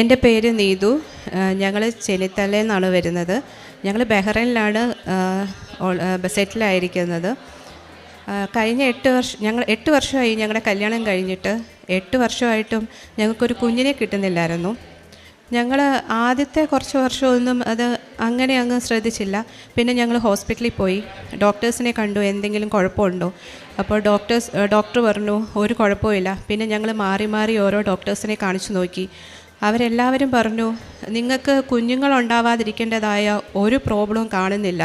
എന്റെ പേര് നീതു. ഞങ്ങൾ ചെന്നിത്തലയിൽ നിന്നാണ് വരുന്നത്. ഞങ്ങൾ ബഹ്റൈനിലാണ് സെറ്റിലായിരിക്കുന്നത്. കഴിഞ്ഞ എട്ട് വർഷം ഞങ്ങൾ എട്ട് വർഷമായി ഞങ്ങളുടെ കല്യാണം കഴിഞ്ഞിട്ട് എട്ട് വർഷമായിട്ടും ഞങ്ങൾക്കൊരു കുഞ്ഞിനെ കിട്ടുന്നില്ലായിരുന്നു. ഞങ്ങൾ ആദ്യത്തെ കുറച്ച് വർഷമൊന്നും അത് അങ്ങനെ അങ്ങ് ശ്രദ്ധിച്ചില്ല. പിന്നെ ഞങ്ങൾ ഹോസ്പിറ്റലിൽ പോയി. ഡോക്ടേഴ്സിനെ കണ്ടു എന്തെങ്കിലും കുഴപ്പമുണ്ടോ? അപ്പോൾ ഡോക്ടേഴ്സ് ഡോക്ടർ പറഞ്ഞു ഒരു കുഴപ്പമില്ല പിന്നെ ഞങ്ങൾ മാറി മാറി ഓരോ ഡോക്ടേഴ്സിനെ കാണിച്ചു നോക്കി. അവരെല്ലാവരും പറഞ്ഞു നിങ്ങൾക്ക് കുഞ്ഞുങ്ങളുണ്ടാവാതിരിക്കേണ്ടതായ ഒരു പ്രോബ്ലവും കാണുന്നില്ല.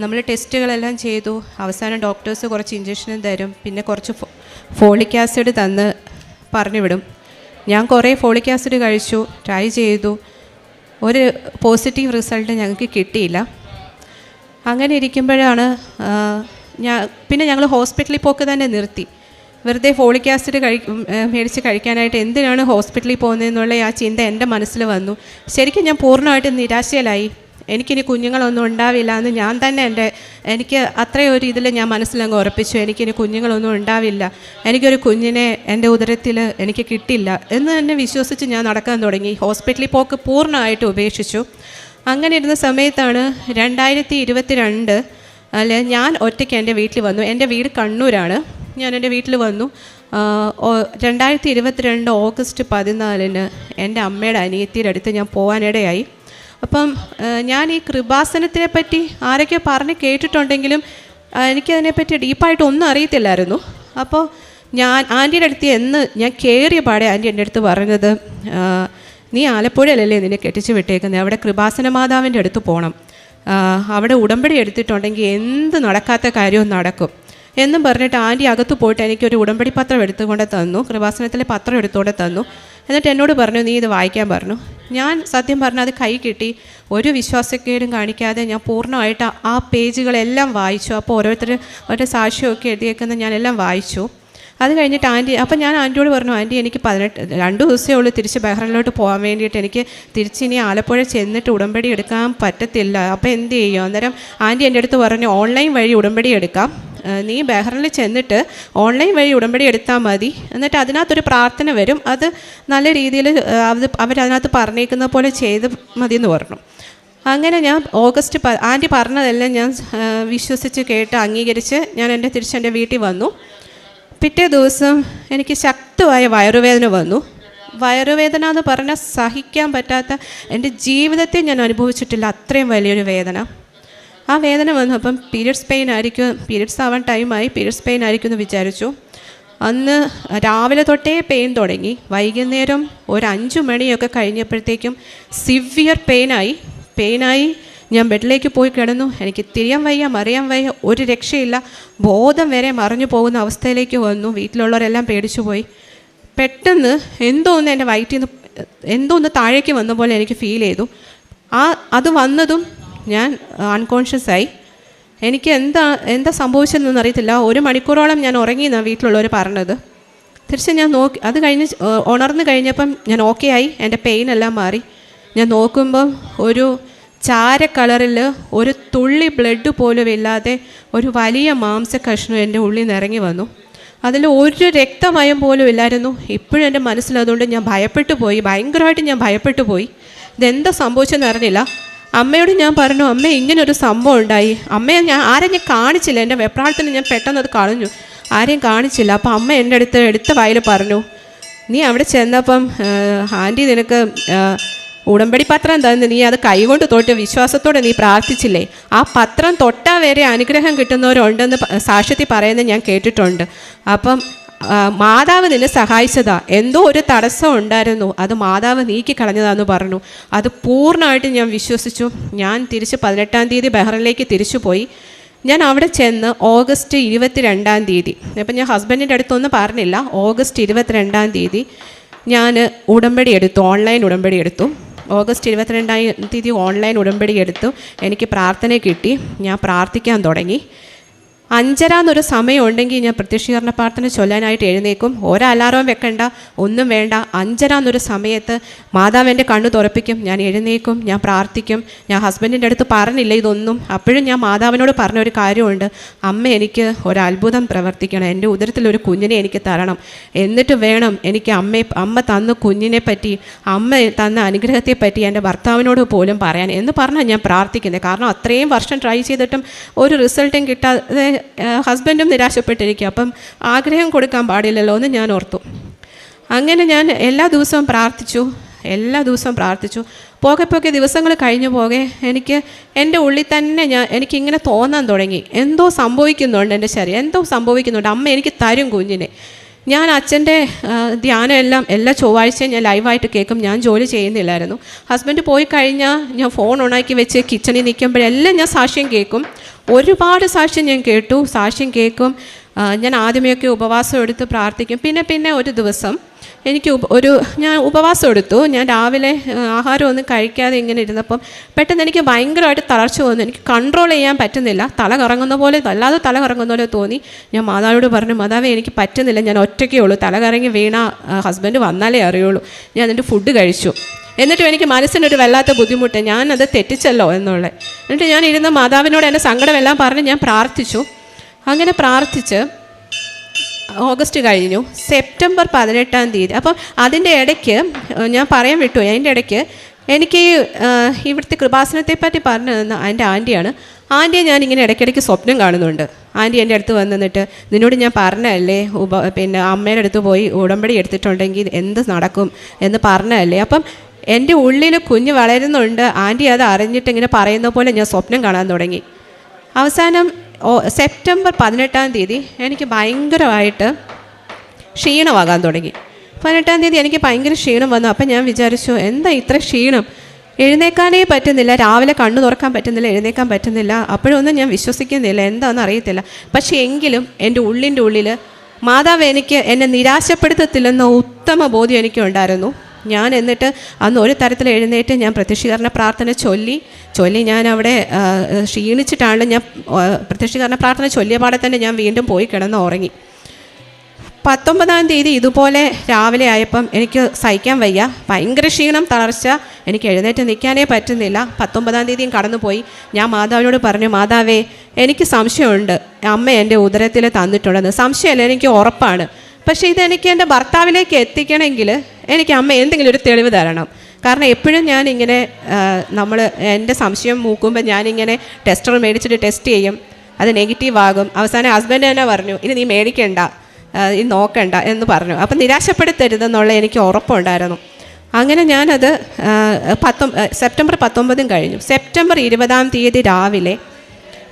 നമ്മൾ ടെസ്റ്റുകളെല്ലാം ചെയ്തു. അവസാനം ഡോക്ടേഴ്സ് കുറച്ച് ഇഞ്ചക്ഷനും തരും. പിന്നെ കുറച്ച് ഫോളിക് ആസിഡ് തന്ന് പറഞ്ഞു വിടും ഞാൻ കുറേ ഫോളിക് ആസിഡ് കഴിച്ചു ട്രൈ ചെയ്തു. ഒരു പോസിറ്റീവ് റിസൾട്ട് ഞങ്ങൾക്ക് കിട്ടിയില്ല. അങ്ങനെ ഇരിക്കുമ്പോഴാണ് ഞാൻ പിന്നെ ഞങ്ങൾ ഹോസ്പിറ്റലിൽ പോക്ക് തന്നെ നിർത്തി. വെറുതെ ഫോളിക് ആസിഡ് കഴി മേടിച്ച് കഴിക്കാനായിട്ട് എന്തിനാണ് ഹോസ്പിറ്റലിൽ പോകുന്നതെന്നുള്ള ആ ചിന്ത എന്റെ മനസ്സിൽ വന്നു. ശരിക്കും ഞാൻ പൂർണമായിട്ട് നിരാശയിലായി. എനിക്കിനി കുഞ്ഞുങ്ങളൊന്നും ഉണ്ടാവില്ല എന്ന് ഞാൻ തന്നെ എന്റെ എനിക്ക് ഒരു ഇതിൽ ഞാൻ മനസ്സിലങ്ങ് ഉറപ്പിച്ചു. എനിക്കിനി കുഞ്ഞുങ്ങളൊന്നും ഉണ്ടാവില്ല. എനിക്കൊരു കുഞ്ഞിനെ എന്റെ ഉദരത്തിൽ എനിക്ക് കിട്ടില്ല എന്ന് തന്നെ വിശ്വസിച്ച് ഞാൻ നടക്കാൻ തുടങ്ങി. ഹോസ്പിറ്റലിൽ പോക്ക് പൂർണമായിട്ട് ഉപേക്ഷിച്ചു. അങ്ങനെ ഇരുന്ന സമയത്താണ് രണ്ടായിരത്തി ഇരുപത്തി രണ്ട് അല്ലെ ഞാൻ ഒറ്റയ്ക്ക് എന്റെ വീട്ടിൽ വന്നു. എന്റെ വീട് കണ്ണൂരാണ്. ഞാൻ എന്റെ വീട്ടിൽ വന്നു. രണ്ടായിരത്തി ഇരുപത്തിരണ്ട് ഓഗസ്റ്റ് പതിനാലിന് എന്റെ അമ്മയുടെ അനിയത്തിയുടെ അടുത്ത് ഞാൻ പോകാനിടയായി. അപ്പം ഞാൻ ഈ കൃപാസനത്തിനെ പറ്റി ആരൊക്കെ പറഞ്ഞ് കേട്ടിട്ടുണ്ടെങ്കിലും എനിക്കതിനെപ്പറ്റി ഡീപ്പായിട്ട് ഒന്നും അറിയത്തില്ലായിരുന്നു. അപ്പോൾ ഞാൻ ആന്റിയുടെ അടുത്ത് എന്ന് ഞാൻ കയറിയ പാടെ ആന്റി എന്റെ അടുത്ത് പറഞ്ഞത് നീ ആലപ്പുഴയിലല്ലേ നിന്നെ കെട്ടിച്ച് വിട്ടേക്കുന്നത് അവിടെ കൃപാസന മാതാവിന്റെ അടുത്ത് പോകണം അവിടെ ഉടമ്പടി എടുത്തിട്ടുണ്ടെങ്കിൽ എന്ത് നടക്കാത്ത കാര്യവും നടക്കും. എന്നും പറഞ്ഞിട്ട് ആന്റി അകത്ത് പോയിട്ട് എനിക്കൊരു ഉടമ്പടി പത്രം എടുത്തുകൊണ്ട് തന്നു. കൃപാസനത്തിലെ പത്രം എടുത്തുകൊണ്ട് തന്നു. എന്നിട്ട് എന്നോട് പറഞ്ഞു നീ ഇത് വായിക്കാൻ പറഞ്ഞു. ഞാൻ സത്യം പറഞ്ഞാൽ അത് കൈ കിട്ടി. ഒരു വിശ്വാസക്കേടും കാണിക്കാതെ ഞാൻ പൂർണമായിട്ട് ആ- പേജുകളെല്ലാം വായിച്ചു. അപ്പോൾ ഓരോരുത്തർ അവരുടെ സാക്ഷ്യമൊക്കെ എഴുതിയേക്കുന്ന ഞാനെല്ലാം വായിച്ചു. അത് കഴിഞ്ഞിട്ട് ആന്റി അപ്പം ഞാൻ ആന്റിയോട് പറഞ്ഞു ആന്റി എനിക്ക് പതിനെട്ട് രണ്ട് ദിവസമേ ഉള്ളൂ തിരിച്ച് ബഹ്റിനിലോട്ട് പോകാൻ വേണ്ടിയിട്ട്. എനിക്ക് തിരിച്ച് ഇനി ആലപ്പുഴ ചെന്നിട്ട് ഉടമ്പടി എടുക്കാൻ പറ്റത്തില്ല. അപ്പോൾ എന്ത് ചെയ്യും? അന്നേരം ആന്റി എന്റെ അടുത്ത് പറഞ്ഞു ഓൺലൈൻ വഴി ഉടമ്പടി എടുക്കാം. നീ ബഹ്റിനിൽ ചെന്നിട്ട് ഓൺലൈൻ വഴി ഉടമ്പടി എടുത്താൽ മതി. എന്നിട്ട് അതിനകത്തൊരു പ്രാർത്ഥന വരും. അത് നല്ല രീതിയിൽ അത് അവരതിനകത്ത് പറഞ്ഞേക്കുന്ന പോലെ ചെയ്ത് മതി എന്ന് പറഞ്ഞു. അങ്ങനെ ഞാൻ ഓഗസ്റ്റ് പ ആന്റി പറഞ്ഞതെല്ലാം ഞാൻ വിശ്വസിച്ച് കേട്ട് അംഗീകരിച്ച് ഞാൻ എന്റെ തിരിച്ച് എന്റെ വീട്ടിൽ വന്നു. പിറ്റേ ദിവസം എനിക്ക് ശക്തമായ വയറുവേദന വന്നു. വയറുവേദന എന്ന് പറഞ്ഞാൽ സഹിക്കാൻ പറ്റാത്ത എന്റെ ജീവിതത്തിൽ ഞാൻ അനുഭവിച്ചിട്ടില്ല അത്രയും വലിയൊരു വേദന. ആ വേദന വന്നു അപ്പം പീരിയഡ്സ് പെയിൻ ആയിരിക്കും പീരിയഡ്സ് ആവാൻ ടൈമായി പീരിയഡ്സ് പെയിൻ ആയിരിക്കും എന്ന് വിചാരിച്ചു. അന്ന് രാവിലെ തൊട്ടേ പെയിൻ തുടങ്ങി. വൈകുന്നേരം ഒരു അഞ്ചു മണിയൊക്കെ കഴിഞ്ഞപ്പോഴത്തേക്കും സിവിയർ പെയിനായി പെയിനായി ഞാൻ ബെഡിലേക്ക് പോയി കിടന്നു. എനിക്ക് തിരിയാൻ വയ്യ മറിയാൻ വയ്യ ഒരു രക്ഷയില്ല. ബോധം വരെ മറിഞ്ഞു പോകുന്ന അവസ്ഥയിലേക്ക് വന്നു. വീട്ടിലുള്ളവരെല്ലാം പേടിച്ചു പോയി പെട്ടെന്ന് എന്തോ ഒന്ന് എന്റെ വയറ്റിൽ നിന്ന് എന്തോ ഒന്ന് താഴേക്ക് വന്ന പോലെ എനിക്ക് ഫീൽ ചെയ്തു. ആ അത് വന്നതും ഞാൻ അൺകോൺഷ്യസ് ആയി. എനിക്ക് എന്താ എന്താ സംഭവിച്ചതെന്നൊന്നും അറിയത്തില്ല. ഒരു മണിക്കൂറോളം ഞാൻ ഉറങ്ങി എന്നാണ് വീട്ടിലുള്ളവർ പറഞ്ഞത്. തിരിച്ച് ഞാൻ നോക്കി അത് കഴിഞ്ഞ് ഉണർന്നു കഴിഞ്ഞപ്പം ഞാൻ ഓക്കെ ആയി. എന്റെ പെയിൻ എല്ലാം മാറി. ഞാൻ നോക്കുമ്പം ഒരു ചാര കളറിൽ ഒരു തുള്ളി ബ്ലഡ് പോലും ഇല്ലാതെ ഒരു വലിയ മാംസ കഷ്ണം എന്റെ ഉള്ളിൽ നിന്ന് ഇറങ്ങി വന്നു. അതിൽ ഒരു രക്തമയം പോലും ഇല്ലായിരുന്നു. ഇപ്പോഴും എന്റെ മനസ്സിലതുകൊണ്ട് ഞാൻ ഭയപ്പെട്ടു പോയി. ഭയങ്കരമായിട്ട് ഞാൻ ഭയപ്പെട്ടു പോയി. ഇതെന്താ സംഭവിച്ചെന്ന് അറിഞ്ഞില്ല. അമ്മയോട് ഞാൻ പറഞ്ഞു അമ്മ ഇങ്ങനൊരു സംഭവം ഉണ്ടായി. അമ്മയെ ഞാൻ ആരെയും ഞാൻ കാണിച്ചില്ല. എന്റെ വെപ്രാളത്തിന് ഞാൻ പെട്ടെന്ന് അത് കളഞ്ഞു. ആരെയും കാണിച്ചില്ല. അപ്പം അമ്മ എന്റെ അടുത്ത് എടുത്ത വായിൽ പറഞ്ഞു നീ അവിടെ ചെന്നപ്പം ആന്റി നിനക്ക് ഉടമ്പടി പത്രം തന്ന് നീ അത് കൈകൊണ്ട് തൊട്ട് വിശ്വാസത്തോടെ നീ പ്രാർത്ഥിച്ചില്ലേ? ആ പത്രം തൊട്ടാൽ വരെ അനുഗ്രഹം കിട്ടുന്നവരുണ്ടെന്ന് സാക്ഷ്യത്തിൽ പറയുന്നത് ഞാൻ കേട്ടിട്ടുണ്ട്. അപ്പം മാതാവ് നിന്നെ സഹായിച്ചതാ. എന്തോ ഒരു തടസ്സം ഉണ്ടായിരുന്നു. അത് മാതാവ് നീക്കി കളഞ്ഞതാന്ന് പറഞ്ഞു. അത് പൂർണമായിട്ട് ഞാൻ വിശ്വസിച്ചു. ഞാൻ തിരിച്ച് പതിനെട്ടാം തീയതി ബഹ്റിനിലേക്ക് തിരിച്ചു പോയി. ഞാൻ അവിടെ ചെന്ന് ഓഗസ്റ്റ് ഇരുപത്തിരണ്ടാം തീയതി. അപ്പം ഞാൻ ഹസ്ബൻഡിന്റെ അടുത്തൊന്നും പറഞ്ഞില്ല. ഓഗസ്റ്റ് ഇരുപത്തിരണ്ടാം തീയതി ഞാൻ ഉടമ്പടി എടുത്തു ഓൺലൈൻ ഉടമ്പടി എടുത്തു. ഓഗസ്റ്റ് ഇരുപത്തിരണ്ടാം തീയതി ഓൺലൈൻ ഉടമ്പടി എടുത്തു. എനിക്ക് പ്രാർത്ഥന കിട്ടി. ഞാൻ പ്രാർത്ഥിക്കാൻ തുടങ്ങി. അഞ്ചര എന്നൊരു സമയം ഉണ്ടെങ്കിൽ ഞാൻ പ്രത്യക്ഷീകരണ പ്രാർത്ഥന ചൊല്ലാനായിട്ട് എഴുന്നേക്കും ഒരു അലാറവും വെക്കണ്ട ഒന്നും വേണ്ട. അഞ്ചര എന്നൊരു സമയത്ത് മാതാവ് കണ്ണ് തുറപ്പിക്കും. ഞാൻ എഴുന്നേക്കും ഞാൻ പ്രാർത്ഥിക്കും. ഞാൻ ഹസ്ബൻഡിന്റെ അടുത്ത് പറഞ്ഞില്ല ഇതൊന്നും. അപ്പോഴും ഞാൻ മാതാവിനോട് പറഞ്ഞ ഒരു കാര്യമുണ്ട്. അമ്മ എനിക്ക് ഒരത്ഭുതം പ്രവർത്തിക്കണം. എന്റെ ഉദരത്തിൽ ഒരു കുഞ്ഞിനെ എനിക്ക് തരണം. എന്നിട്ട് വേണം എനിക്ക് അമ്മയെ അമ്മ തന്ന കുഞ്ഞിനെ പറ്റി അമ്മ തന്ന അനുഗ്രഹത്തെ പറ്റി എന്റെ ഭർത്താവിനോട് പോലും പറയാൻ. എന്ന് പറഞ്ഞാൽ ഞാൻ പ്രാർത്ഥിക്കുന്നത് കാരണം അത്രയും വർഷം ട്രൈ ചെയ്തിട്ടും ഒരു റിസൾട്ടും കിട്ടാതെ ഹസ്ബൻഡും നിരാശപ്പെട്ടിരിക്കുക അപ്പം ആഗ്രഹം കൊടുക്കാൻ പാടില്ലല്ലോ എന്ന് ഞാൻ ഓർത്തു. അങ്ങനെ ഞാൻ എല്ലാ ദിവസവും പ്രാർത്ഥിച്ചു എല്ലാ ദിവസവും പ്രാർത്ഥിച്ചു. പോകെ പോകെ ദിവസങ്ങൾ കഴിഞ്ഞു പോകെ എനിക്ക് എന്റെ ഉള്ളിൽ തന്നെ ഞാൻ എനിക്കിങ്ങനെ തോന്നാൻ തുടങ്ങി. എന്തോ സംഭവിക്കുന്നുണ്ട് എന്റെ ശരീരം എന്തോ സംഭവിക്കുന്നുണ്ട്. അമ്മ എനിക്ക് തരും കുഞ്ഞിനെ. ഞാൻ അച്ഛന്റെ ധ്യാനമെല്ലാം ധ്യാനം എല്ലാം ചൊവ്വാഴ്ചയും ഞാൻ ലൈവായിട്ട് കേൾക്കും. ഞാൻ ജോലി ചെയ്യുന്നില്ലായിരുന്നു. ഹസ്ബൻഡ് പോയി കഴിഞ്ഞാൽ ഞാൻ ഫോൺ ഓണാക്കി വെച്ച് കിച്ചണിൽ നിൽക്കുമ്പോഴെല്ലാം ഞാൻ സാക്ഷ്യം കേൾക്കും. ഒരുപാട് സാക്ഷ്യം ഞാൻ കേട്ടു. സാക്ഷ്യം കേൾക്കും. ഞാൻ ആദ്യമേയൊക്കെ ഉപവാസം എടുത്ത് പ്രാർത്ഥിക്കും. പിന്നെ പിന്നെ ഒരു ദിവസം എനിക്ക് ഒരു ഞാൻ ഉപവാസം എടുത്തു. ഞാൻ രാവിലെ ആഹാരമൊന്നും കഴിക്കാതെ ഇങ്ങനെ ഇരുന്നപ്പം പെട്ടെന്ന് എനിക്ക് ഭയങ്കരമായിട്ട് തളർച്ച തോന്നുന്നു എനിക്ക് കൺട്രോൾ ചെയ്യാൻ പറ്റുന്നില്ല. തല കറങ്ങുന്ന പോലെ വല്ലാതെ തല കറങ്ങുന്ന പോലെ തോന്നി. ഞാൻ മാതാവിനോട് പറഞ്ഞു മാതാവേ എനിക്ക് പറ്റുന്നില്ല. ഞാൻ ഒറ്റയ്ക്കേ ഉള്ളൂ. തല കറങ്ങി വീണ ഹസ്ബൻഡ് വന്നാലേ അറിയുള്ളൂ. ഞാൻ എന്നിട്ട് ഫുഡ് കഴിച്ചു. എന്നിട്ടും എനിക്ക് മനസ്സിനൊരു വല്ലാത്ത ബുദ്ധിമുട്ട്. ഞാനത് തെറ്റിച്ചല്ലോ എന്നുള്ളത് എന്നിട്ട് ഞാൻ ഇരുന്ന് മാതാവിനോട് എന്റെ സങ്കടമെല്ലാം പറഞ്ഞ് ഞാൻ പ്രാർത്ഥിച്ചു. അങ്ങനെ പ്രാർത്ഥിച്ച് ഓഗസ്റ്റ് കഴിഞ്ഞു. സെപ്റ്റംബർ പതിനെട്ടാം തീയതി. അപ്പം അതിന്റെ ഇടയ്ക്ക് ഞാൻ പറയാൻ വിട്ടു. അതിന്റെ ഇടയ്ക്ക് എനിക്ക് ഇവിടുത്തെ കൃപാസനത്തെ പറ്റി പറഞ്ഞു തന്ന എന്റെ ആന്റിയാണ്. ആന്റിയെ ഞാൻ ഇങ്ങനെ ഇടയ്ക്കിടയ്ക്ക് സ്വപ്നം കാണുന്നുണ്ട്. ആന്റി എന്റെ അടുത്ത് വന്നിട്ട് നിന്നോട് ഞാൻ പറഞ്ഞല്ലേ ഉപ പിന്നെ അമ്മയുടെ അടുത്ത് പോയി ഉടമ്പടി എടുത്തിട്ടുണ്ടെങ്കിൽ എന്ത് നടക്കും? എന്ന് പറഞ്ഞല്ലേ അപ്പം എന്റെ ഉള്ളിൽ കുഞ്ഞ് വളരുന്നുണ്ട്. ആന്റി അത് അറിഞ്ഞിട്ട് ഇങ്ങനെ പറയുന്ന പോലെ ഞാൻ സ്വപ്നം കാണാൻ തുടങ്ങി. അവസാനം സെപ്റ്റംബർ പതിനെട്ടാം തീയതി എനിക്ക് ഭയങ്കരമായിട്ട് ക്ഷീണമാകാൻ തുടങ്ങി. പതിനെട്ടാം തീയതി എനിക്ക് ഭയങ്കര ക്ഷീണം വന്നു. അപ്പം ഞാൻ വിചാരിച്ചു എന്താ ഇത്ര ക്ഷീണം? എഴുന്നേക്കാനേ പറ്റുന്നില്ല. രാവിലെ കണ്ണു തുറക്കാൻ പറ്റുന്നില്ല എഴുന്നേക്കാൻ പറ്റുന്നില്ല. അപ്പോഴൊന്നും ഞാൻ വിശ്വസിക്കുന്നില്ല. എന്താണെന്ന് അറിയത്തില്ല. പക്ഷേ എങ്കിലും എന്റെ ഉള്ളിന്റെ ഉള്ളിൽ മാതാവ് എനിക്ക് എന്നെ നിരാശപ്പെടുത്തത്തില്ലെന്ന ഉത്തമ ബോധ്യം എനിക്കുണ്ടായിരുന്നു. ഞാൻ എന്നിട്ട് അന്ന് ഒരു തരത്തിൽ എഴുന്നേറ്റ് ഞാൻ പ്രത്യക്ഷീകരണ പ്രാർത്ഥന ചൊല്ലി. ചൊല്ലി ഞാൻ അവിടെ ക്ഷീണിച്ചിട്ടാണ് ഞാൻ പ്രത്യക്ഷീകരണ പ്രാർത്ഥന ചൊല്ലിയ പാടെ തന്നെ ഞാൻ വീണ്ടും പോയി കിടന്ന് ഉറങ്ങി. പത്തൊമ്പതാം തീയതി ഇതുപോലെ രാവിലെ ആയപ്പം എനിക്ക് സഹിക്കാൻ വയ്യ. ഭയങ്കര ക്ഷീണം തളർച്ച. എനിക്ക് എഴുന്നേറ്റ് നിൽക്കാനേ പറ്റുന്നില്ല. പത്തൊമ്പതാം തീയതിയും കടന്നുപോയി. ഞാൻ മാതാവിനോട് പറഞ്ഞു മാതാവേ എനിക്ക് സംശയമുണ്ട്. അമ്മ എന്റെ ഉദരത്തിൽ തന്നിട്ടുണ്ടെന്ന് സംശയമല്ല എനിക്ക് ഉറപ്പാണ്. പക്ഷേ ഇതെനിക്ക് എന്റെ ഭർത്താവിലേക്ക് എത്തിക്കണമെങ്കിൽ എനിക്ക് അമ്മ എന്തെങ്കിലും ഒരു തെളിവ് തരണം. കാരണം എപ്പോഴും ഞാൻ ഇങ്ങനെ നമ്മൾ എന്റെ സംശയം മൂക്കുമ്പോൾ ഞാനിങ്ങനെ ടെസ്റ്റർ മേടിച്ചിട്ട് ടെസ്റ്റ് ചെയ്യും. അത് നെഗറ്റീവ് ആകും. അവസാനം ഹസ്ബൻഡ് തന്നെ പറഞ്ഞു ഇനി നീ മേടിക്കണ്ട ഇത് നോക്കണ്ട എന്ന് പറഞ്ഞു. അപ്പം നിരാശപ്പെടുത്തരുതെന്നുള്ള എനിക്ക് ഉറപ്പുണ്ടായിരുന്നു. അങ്ങനെ ഞാനത് പത്തൊ സെപ്റ്റംബർ പത്തൊമ്പതും കഴിഞ്ഞു. സെപ്റ്റംബർ ഇരുപതാം തീയതി രാവിലെ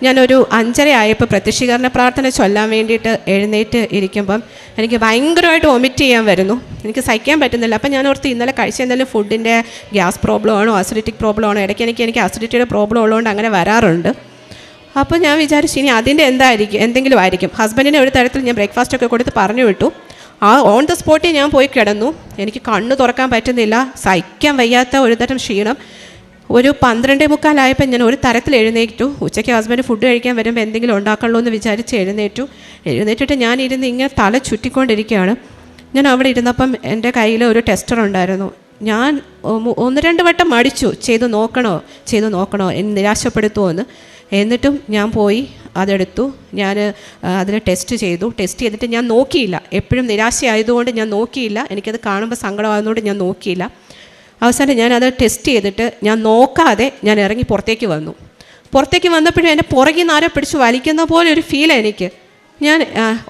ഞാനൊരു അഞ്ചര ആയപ്പോൾ പ്രത്യക്ഷീകരണ പ്രാർത്ഥന ചൊല്ലാൻ വേണ്ടിയിട്ട് എഴുന്നേറ്റ് ഇരിക്കുമ്പം എനിക്ക് ഭയങ്കരമായിട്ട് വൊമിറ്റ് ചെയ്യാൻ വരുന്നു. എനിക്ക് സഹിക്കാൻ പറ്റുന്നില്ല. അപ്പം ഞാൻ ഓർത്ത് ഇന്നലെ കഴിച്ച എന്തെങ്കിലും ഫുഡിന്റെ ഗ്യാസ് പ്രോബ്ലം ആണോ അസിഡിറ്റിക് പ്രോബ്ലം ആണോ ഇടയ്ക്ക് എനിക്ക് എനിക്ക് അസിഡിറ്റിയുടെ പ്രോബ്ലം ഉള്ളതുകൊണ്ട് അങ്ങനെ വരാറുണ്ട്. അപ്പോൾ ഞാൻ വിചാരിച്ചു ഇനി അതിന്റെ എന്തായിരിക്കും എന്തെങ്കിലും ആയിരിക്കും. ഹസ്ബൻഡിനെ ഒരു തരത്തിൽ ഞാൻ ബ്രേക്ക്ഫാസ്റ്റ് ഒക്കെ കൊടുത്ത് പറഞ്ഞു വിട്ടു. ആ ഓൺ ദ സ്പോട്ടിൽ ഞാൻ പോയി കിടന്നു. എനിക്ക് കണ്ണ് തുറക്കാൻ പറ്റുന്നില്ല. സഹിക്കാൻ വയ്യാത്ത ഒരു തരം ക്ഷീണം. ഒരു പന്ത്രണ്ടേ മുക്കാലായപ്പോൾ ഞാൻ ഒരു തരത്തിൽ എഴുന്നേറ്റു. ഉച്ചയ്ക്ക് ഹസ്ബൻഡ് ഫുഡ് കഴിക്കാൻ വരുമ്പോൾ എന്തെങ്കിലും ഉണ്ടാക്കണമല്ലോ എന്ന് വിചാരിച്ച് എഴുന്നേറ്റു. എഴുന്നേറ്റിട്ട് ഞാൻ ഇരുന്ന് ഇങ്ങനെ തല ചുറ്റിക്കൊണ്ടിരിക്കുകയാണ്. ഞാൻ അവിടെ ഇരുന്നപ്പം എന്റെ കയ്യിൽ ഒരു ടെസ്റ്റർ ഉണ്ടായിരുന്നു. ഞാൻ ഒന്ന് രണ്ട് വട്ടം മടിച്ചു. ചെയ്തു നോക്കണോ? ചെയ്തു നോക്കണോ? എന്ന് നിരാശപ്പെടുത്തുമോ എന്ന്. എന്നിട്ടും ഞാൻ പോയി അതെടുത്തു. ഞാൻ അതിൽ ടെസ്റ്റ് ചെയ്തു. ടെസ്റ്റ് ചെയ്തിട്ട് ഞാൻ നോക്കിയില്ല. എപ്പോഴും നിരാശയായതുകൊണ്ട് ഞാൻ നോക്കിയില്ല. എനിക്കത് കാണുമ്പോൾ സങ്കടമായതുകൊണ്ട് ഞാൻ നോക്കിയില്ല. അവസാനം ഞാൻ അത് ടെസ്റ്റ് ചെയ്തിട്ട് ഞാൻ നോക്കാതെ ഞാൻ ഇറങ്ങി പുറത്തേക്ക് വന്നു. പുറത്തേക്ക് വന്നപ്പോഴും എന്റെ പുറകിൽ നിന്ന് ആരോ പിടിച്ച് വലിക്കുന്ന പോലെ ഒരു ഫീൽ എനിക്ക്. ഞാൻ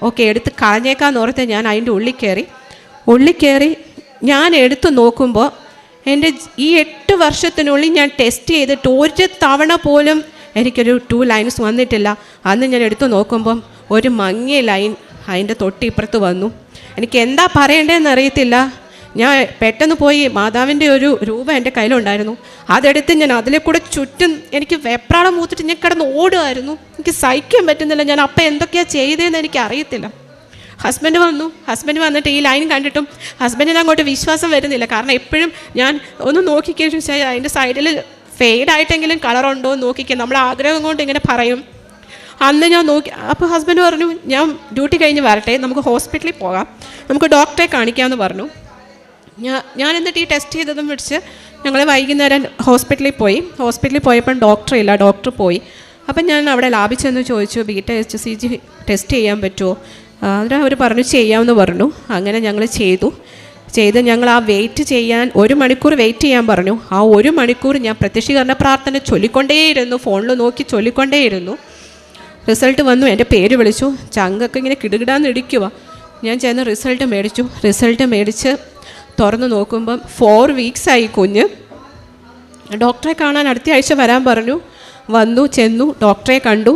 ഓക്കെ എടുത്ത് കളഞ്ഞേക്കാന്ന് ഓർത്ത് ഞാൻ അതിന്റെ ഉള്ളിൽ കയറി. ഉള്ളിൽ കയറി ഞാൻ എടുത്ത് നോക്കുമ്പോൾ എന്റെ ഈ എട്ട് വർഷത്തിനുള്ളിൽ ഞാൻ ടെസ്റ്റ് ചെയ്തിട്ട് ഒരു തവണ പോലും എനിക്കൊരു ടു ലൈൻസ് വന്നിട്ടില്ല. അന്ന് ഞാൻ എടുത്തു നോക്കുമ്പം ഒരു മങ്ങിയ ലൈൻ അതിന്റെ തൊട്ടിപ്പുറത്ത് വന്നു. എനിക്ക് എന്താ പറയേണ്ടതെന്ന് അറിയത്തില്ല. ഞാൻ പെട്ടെന്ന് പോയി മാതാവിന്റെ ഒരു രൂപം എന്റെ കയ്യിലുണ്ടായിരുന്നു. അതെടുത്ത് ഞാൻ അതിലെ കൂടെ ചുറ്റും എനിക്ക് വെപ്രാളം മൂത്തിട്ട് ഞാൻ കിടന്ന് ഓടുമായിരുന്നു എനിക്ക് സഹിക്കാൻ പറ്റുന്നില്ല. ഞാൻ അപ്പം എന്തൊക്കെയാണ് ചെയ്തതെന്ന് എനിക്ക് അറിയത്തില്ല. ഹസ്ബൻഡ് വന്നു. ഹസ്ബൻഡ് വന്നിട്ട് ഈ ലൈൻ കണ്ടിട്ടും ഹസ്ബൻഡിന് അങ്ങോട്ട് വിശ്വാസം വരുന്നില്ല. കാരണം എപ്പോഴും ഞാൻ ഒന്ന് നോക്കിക്കഴിഞ്ഞു വെച്ചാൽ അതിന്റെ സൈഡിൽ ഫെയ്ഡായിട്ടെങ്കിലും കളറുണ്ടോ എന്ന് നോക്കിക്കുക നമ്മൾ ആഗ്രഹം കൊണ്ട് ഇങ്ങനെ പറയും. അന്ന് ഞാൻ നോക്കി അപ്പോൾ ഹസ്ബൻഡ് പറഞ്ഞു ഞാൻ ഡ്യൂട്ടി കഴിഞ്ഞ് വരട്ടെ. നമുക്ക് ഹോസ്പിറ്റലിൽ പോകാം. നമുക്ക് ഡോക്ടറെ കാണിക്കാമെന്ന് പറഞ്ഞു. ഞാൻ എന്നിട്ട് ഈ ടെസ്റ്റ് ചെയ്തതും പിടിച്ച് ഞങ്ങൾ വൈകുന്നേരം ഹോസ്പിറ്റലിൽ പോയി. ഹോസ്പിറ്റലിൽ പോയപ്പം ഡോക്ടർ ഇല്ല. ഡോക്ടർ പോയി. അപ്പം ഞാൻ അവിടെ ലാബിൽ ചെന്ന് ചോദിച്ചു beta H C G test ചെയ്യാൻ പറ്റുമോ അതിന് അവർ പറഞ്ഞു ചെയ്യാമെന്ന് പറഞ്ഞു. അങ്ങനെ ഞങ്ങൾ ചെയ്തു. ചെയ്ത് ഞങ്ങൾ ആ വെയിറ്റ് ചെയ്യാൻ ഒരു മണിക്കൂർ വെയിറ്റ് ചെയ്യാൻ പറഞ്ഞു. ആ ഒരു മണിക്കൂർ ഞാൻ പ്രത്യക്ഷീകരണ പ്രാർത്ഥന ചൊല്ലിക്കൊണ്ടേയിരുന്നു. ഫോണിൽ നോക്കി ചൊല്ലിക്കൊണ്ടേയിരുന്നു. റിസൾട്ട് വന്നു. എന്റെ പേര് വിളിച്ചു. ചങ്കൊക്കെ ഇങ്ങനെ കിടുകിടാന്ന് ഇടിക്കുക ഞാൻ ചെന്ന് റിസൾട്ട് മേടിച്ചു. റിസൾട്ട് മേടിച്ച് തുറന്ന് നോക്കുമ്പം ഫോർ വീക്സായി കുഞ്ഞ്. ഡോക്ടറെ കാണാൻ അടുത്ത ആഴ്ച വരാൻ പറഞ്ഞു. വന്നു ചെന്നു ഡോക്ടറെ കണ്ടു.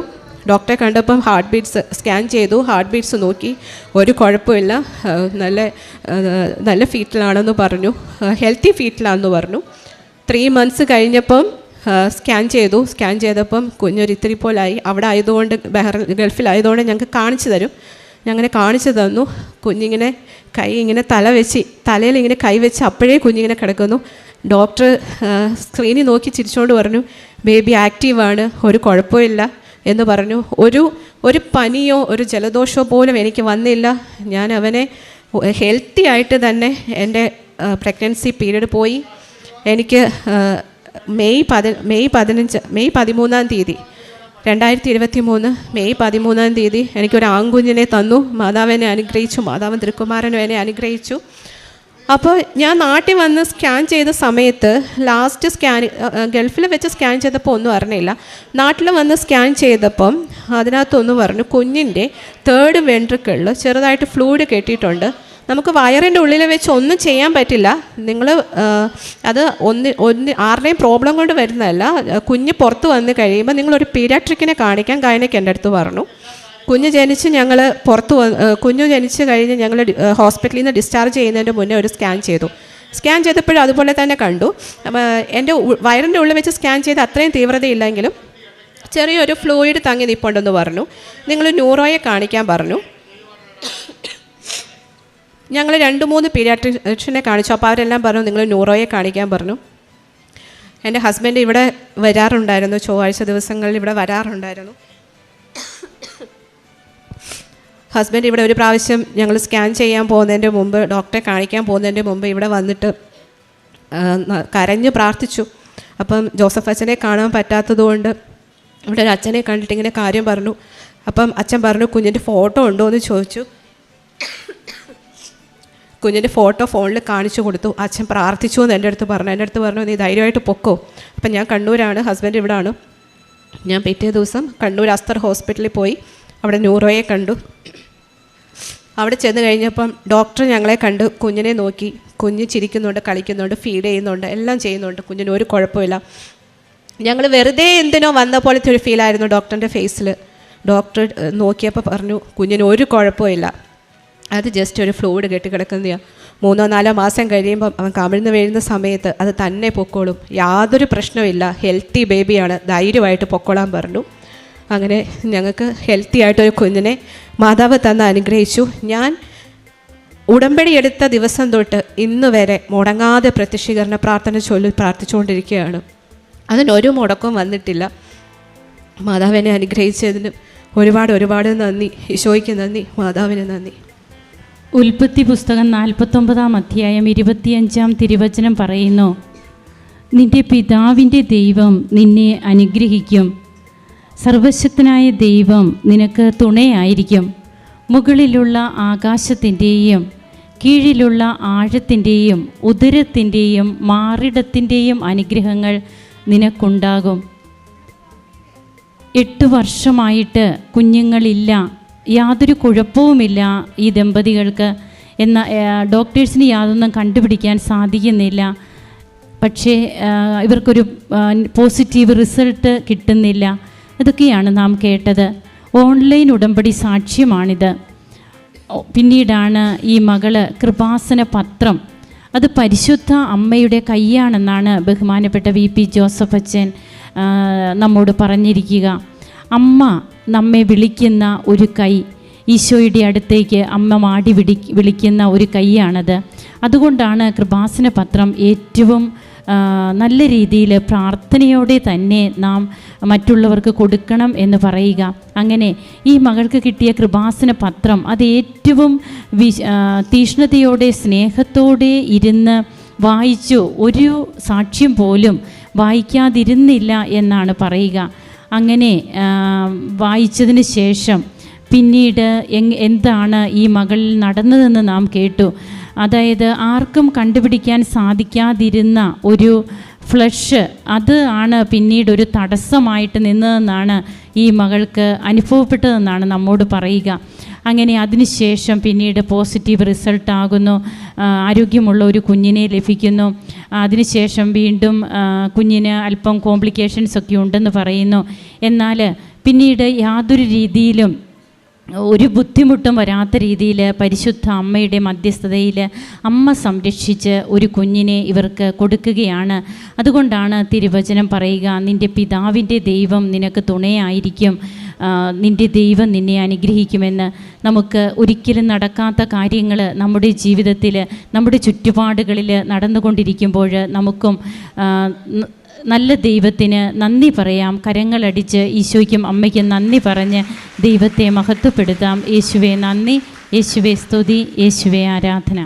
ഡോക്ടറെ കണ്ടപ്പം ഹാർട്ട് ബീറ്റ്സ് സ്കാൻ ചെയ്തു. ഹാർട്ട് ബീറ്റ്സ് നോക്കി. ഒരു കുഴപ്പമില്ല. നല്ല നല്ല ഫീറ്റിലാണെന്ന് പറഞ്ഞു. ഹെൽത്തി ഫീറ്റിലാണെന്ന് പറഞ്ഞു. ത്രീ മന്ത്സ് കഴിഞ്ഞപ്പം സ്കാൻ ചെയ്തു. സ്കാൻ ചെയ്തപ്പം കുഞ്ഞൊരു ഇത്തിരി പോലായി. അവിടെ ആയതുകൊണ്ട് ബഹ്റ ഗൾഫിലായതുകൊണ്ട് ഞങ്ങൾക്ക് കാണിച്ചു തരും. ഞങ്ങനെ കാണിച്ചു തന്നു. കുഞ്ഞിങ്ങനെ കൈ ഇങ്ങനെ തല വെച്ച് തലയിൽ ഇങ്ങനെ കൈ വെച്ച് അപ്പോഴേ കുഞ്ഞിങ്ങനെ കിടക്കുന്നു. ഡോക്ടർ സ്ക്രീനിൽ നോക്കി ചിരിച്ചുകൊണ്ട് പറഞ്ഞു ബേബി ആക്റ്റീവാണ് ഒരു കുഴപ്പമില്ല എന്ന് പറഞ്ഞു. ഒരു ഒരു പനിയോ ഒരു ജലദോഷമോ പോലും എനിക്ക് വന്നില്ല. ഞാൻ അവനെ ഹെൽത്തി ആയിട്ട് തന്നെ എന്റെ പ്രഗ്നൻസി പീരീഡ് പോയി. എനിക്ക് മെയ് പതി മെയ് പതിനഞ്ച് മെയ് പതിമൂന്നാം തീയതി രണ്ടായിരത്തി ഇരുപത്തി മൂന്ന് മെയ് പതിമൂന്നാം തീയതി എനിക്കൊരു ആൺകുഞ്ഞിനെ തന്നു. മാതാവിനെ അനുഗ്രഹിച്ചു മാതാവ് തിരുക്കുമാരനും എന്നെ അനുഗ്രഹിച്ചു. അപ്പോൾ ഞാൻ നാട്ടിൽ വന്ന് സ്കാൻ ചെയ്ത സമയത്ത് ലാസ്റ്റ് സ്കാൻ ഗൾഫിൽ വെച്ച് സ്കാൻ ചെയ്തപ്പോൾ ഒന്നും അറിഞ്ഞില്ല. നാട്ടിൽ വന്ന് സ്കാൻ ചെയ്തപ്പം അതിനകത്തൊന്ന് പറഞ്ഞു കുഞ്ഞിന്റെ തേർഡ് വെൻട്രിക്കിളിൽ ചെറുതായിട്ട് ഫ്ലൂയിഡ് കെട്ടിയിട്ടുണ്ട്. നമുക്ക് വയറിന്റെ ഉള്ളിൽ വെച്ച് ഒന്നും ചെയ്യാൻ പറ്റില്ല. നിങ്ങൾ അത് ഒന്ന് ഒന്ന് ആരുടെയും പ്രോബ്ലം കൊണ്ട് വരുന്നതല്ല. കുഞ്ഞ് പുറത്ത് വന്ന് കഴിയുമ്പോൾ നിങ്ങളൊരു പീരാട്രിക്കിനെ കാണിക്കാൻ ഗൈനക്ക് എന്റെ അടുത്ത് പറഞ്ഞു. കുഞ്ഞ് ജനിച്ച് ഞങ്ങൾ പുറത്ത് കുഞ്ഞ് ജനിച്ച് കഴിഞ്ഞ് ഞങ്ങൾ ഹോസ്പിറ്റലിൽ നിന്ന് ഡിസ്ചാർജ് ചെയ്യുന്നതിന് മുന്നേ ഒരു സ്കാൻ ചെയ്തു. സ്കാൻ ചെയ്തപ്പോഴും അതുപോലെ തന്നെ കണ്ടു. എന്റെ വയറിന്റെ ഉള്ളിൽ വെച്ച് സ്കാൻ ചെയ്ത് അത്രയും തീവ്രതയില്ലെങ്കിലും ചെറിയൊരു ഫ്ലൂയിഡ് തങ്ങി നിൽപ്പുണ്ടെന്ന് പറഞ്ഞു. നിങ്ങൾ ന്യൂറോയെ കാണിക്കാൻ പറഞ്ഞു. ഞങ്ങൾ രണ്ട് മൂന്ന് പീഡിയാട്രിഷ്യനെ കാണിച്ചു. അപ്പോൾ അവരെല്ലാം പറഞ്ഞു നിങ്ങൾ ന്യൂറോയെ കാണിക്കാൻ പറഞ്ഞു. എന്റെ ഹസ്ബൻഡ് ഇവിടെ വരാറുണ്ടായിരുന്നു ചൊവ്വാഴ്ച ദിവസങ്ങളിൽ ഇവിടെ വരാറുണ്ടായിരുന്നു. ഹസ്ബൻഡ് ഇവിടെ ഒരു പ്രാവശ്യം ഞങ്ങൾ സ്കാൻ ചെയ്യാൻ പോകുന്നതിന്റെ മുമ്പ് ഡോക്ടറെ കാണിക്കാൻ പോകുന്നതിന്റെ മുമ്പ് ഇവിടെ വന്നിട്ട് കരഞ്ഞ് പ്രാർത്ഥിച്ചു. അപ്പം ജോസഫ് അച്ഛനെ കാണാൻ പറ്റാത്തതുകൊണ്ട് ഇവിടെ ഒരു അച്ഛനെ കണ്ടിട്ട് ഇങ്ങനെ കാര്യം പറഞ്ഞു. അപ്പം അച്ഛൻ പറഞ്ഞു കുഞ്ഞിന്റെ ഫോട്ടോ ഉണ്ടോ? എന്ന് ചോദിച്ചു. കുഞ്ഞിന്റെ ഫോട്ടോ ഫോണിൽ കാണിച്ചു കൊടുത്തു. അച്ഛൻ പ്രാർത്ഥിച്ചു എന്ന് എന്റെ അടുത്ത് പറഞ്ഞു. എന്റെ അടുത്ത് പറഞ്ഞു നീ ധൈര്യമായിട്ട് പൊക്കോ. അപ്പം ഞാൻ കണ്ണൂരാണ് ഹസ്ബൻഡ് ഇവിടാണ്. ഞാൻ പിറ്റേ ദിവസം കണ്ണൂർ അസ്തർ ഹോസ്പിറ്റലിൽ പോയി അവിടെ ന്യൂറോയെ കണ്ടു. അവിടെ ചെന്ന് കഴിഞ്ഞപ്പം ഡോക്ടർ ഞങ്ങളെ കണ്ട് കുഞ്ഞിനെ നോക്കി. കുഞ്ഞ് ചിരിക്കുന്നുണ്ട് കളിക്കുന്നുണ്ട് ഫീഡ് ചെയ്യുന്നുണ്ട് എല്ലാം ചെയ്യുന്നുണ്ട്. കുഞ്ഞിന് ഒരു കുഴപ്പമില്ല. ഞങ്ങൾ വെറുതെ എന്തിനോ വന്ന പോലത്തെ ഒരു ഫീലായിരുന്നു ഡോക്ടറിന്റെ ഫേസിൽ ഡോക്ടർ നോക്കിയപ്പോൾ പറഞ്ഞു കുഞ്ഞിന് ഒരു കുഴപ്പമില്ല. അത് ജസ്റ്റ് ഒരു ഫ്ലൂയിഡ് കെട്ടിക്കിടക്കുന്നതാണ് മൂന്നോ നാലോ മാസം കഴിയുമ്പോൾ അവൻ കമിഴ്ന്ന് വീഴുന്ന സമയത്ത് അത് തന്നെ പൊക്കോളും. യാതൊരു പ്രശ്നമില്ല ഹെൽത്തി ബേബിയാണ് ധൈര്യമായിട്ട് പൊക്കോളാൻ പറഞ്ഞു. അങ്ങനെ ഞങ്ങൾക്ക് ഹെൽത്തി ആയിട്ടൊരു കുഞ്ഞിനെ മാതാവ് തന്ന് അനുഗ്രഹിച്ചു. ഞാൻ ഉടമ്പടി എടുത്ത ദിവസം തൊട്ട് ഇന്ന് വരെ മുടങ്ങാതെ പ്രത്യക്ഷീകരണ പ്രാർത്ഥന ചൊല്ലി പ്രാർത്ഥിച്ചുകൊണ്ടിരിക്കുകയാണ്. അതിനൊരു മുടക്കവും വന്നിട്ടില്ല. മാതാവിനെ അനുഗ്രഹിച്ചതിന് ഒരുപാട് ഒരുപാട് നന്ദി. ഈശോയ്ക്ക് നന്ദി. മാതാവിന് നന്ദി. ഉൽപ്പത്തി പുസ്തകം നാൽപ്പത്തൊമ്പതാം അധ്യായം ഇരുപത്തിയഞ്ചാം തിരുവചനം പറയുന്നു. നിന്റെ പിതാവിന്റെ ദൈവം നിന്നെ അനുഗ്രഹിക്കും. സർവശക്തനായ ദൈവം നിനക്ക് തുണയായിരിക്കും. മുകളിലുള്ള ആകാശത്തിന്റെയും കീഴിലുള്ള ആഴത്തിന്റെയും ഉദരത്തിന്റെയും മാറിടത്തിന്റെയും അനുഗ്രഹങ്ങൾ നിനക്കുണ്ടാകും. എട്ട് വർഷമായിട്ട് കുഞ്ഞുങ്ങളില്ല. യാതൊരു കുഴപ്പവുമില്ല ഈ ദമ്പതികൾക്ക് എന്ന ഡോക്ടേഴ്സിന് യാതൊന്നും കണ്ടുപിടിക്കാൻ സാധിക്കുന്നില്ല. പക്ഷേ ഇവർക്കൊരു പോസിറ്റീവ് റിസൾട്ട് കിട്ടുന്നില്ല. ഇതൊക്കെയാണ് നാം കേട്ടത്. ഓൺലൈൻ ഉടമ്പടി സാക്ഷ്യമാണിത്. പിന്നീടാണ് ഈ മകൾ കൃപാസന പത്രം. അത് പരിശുദ്ധ അമ്മയുടെ കൈയാണെന്നാണ് ബഹുമാനപ്പെട്ട വി പി ജോസഫ് അച്ഛൻ നമ്മോട് പറഞ്ഞിരിക്കുക. അമ്മ നമ്മെ വിളിക്കുന്ന ഒരു കൈ ഈശോയുടെ അടുത്തേക്ക് അമ്മ മാടി വിളി വിളിക്കുന്ന ഒരു കൈയാണത്. അതുകൊണ്ടാണ് കൃപാസന പത്രം ഏറ്റവും നല്ല രീതിയിൽ പ്രാർത്ഥനയോടെ തന്നെ നാം മറ്റുള്ളവർക്ക് കൊടുക്കണം എന്ന് പറയുക. അങ്ങനെ ഈ മകൾക്ക് കിട്ടിയ കൃപാസന പത്രം അത് ഏറ്റവും വിശ തീഷ്ണതയോടെ സ്നേഹത്തോടെ ഇരുന്ന് വായിച്ചു. ഒരു സാക്ഷ്യം പോലും വായിക്കാതിരുന്നില്ല എന്നാണ് പറയുക. അങ്ങനെ വായിച്ചതിന് ശേഷം പിന്നീട് എന്താണ് ഈ മകളിൽ നടന്നതെന്ന് നാം കേട്ടു. അതായത് ആർക്കും കണ്ടുപിടിക്കാൻ സാധിക്കാതിരുന്ന ഒരു ഫ്ലഷ് അത് ആണ് പിന്നീട് ഒരു തടസ്സമായിട്ട് നിന്നതെന്നാണ് ഈ മകൾക്ക് അനുഭവപ്പെട്ടതെന്നാണ് നമ്മോട് പറയുക. അങ്ങനെ അതിനുശേഷം പിന്നീട് പോസിറ്റീവ് റിസൾട്ട് ആകുന്നു. ആരോഗ്യമുള്ള ഒരു കുഞ്ഞിനെ ലഭിക്കുന്നു. അതിനുശേഷം വീണ്ടും കുഞ്ഞിന് അല്പം കോംപ്ലിക്കേഷൻസ് ഒക്കെ ഉണ്ടെന്ന് പറയുന്നു. എന്നാൽ പിന്നീട് യാതൊരു രീതിയിലും ഒരു ബുദ്ധിമുട്ടും വരാത്ത രീതിയിൽ പരിശുദ്ധ അമ്മയുടെ മധ്യസ്ഥതയിൽ അമ്മ സംരക്ഷിച്ച് ഒരു കുഞ്ഞിനെ ഇവർക്ക് കൊടുക്കുകയാണ്. അതുകൊണ്ടാണ് തിരുവചനം പറയുക നിന്റെ പിതാവിന്റെ ദൈവം നിനക്ക് തുണയായിരിക്കും. നിന്റെ ദൈവം നിന്നെ അനുഗ്രഹിക്കുമെന്ന് നമുക്ക് ഒരിക്കലും നടക്കാത്ത കാര്യങ്ങൾ നമ്മുടെ ജീവിതത്തിൽ നമ്മുടെ ചുറ്റുപാടുകളിൽ നടന്നുകൊണ്ടിരിക്കുമ്പോൾ നമുക്കും നല്ല ദൈവത്തിന് നന്ദി പറയാം. കരങ്ങളടിച്ച് ഈശോയ്ക്കും അമ്മയ്ക്കും നന്ദി പറഞ്ഞ് ദൈവത്തെ മഹത്വപ്പെടുത്താം. യേശുവെ നന്ദി. യേശുവെ സ്തുതി. യേശുവെ ആരാധന.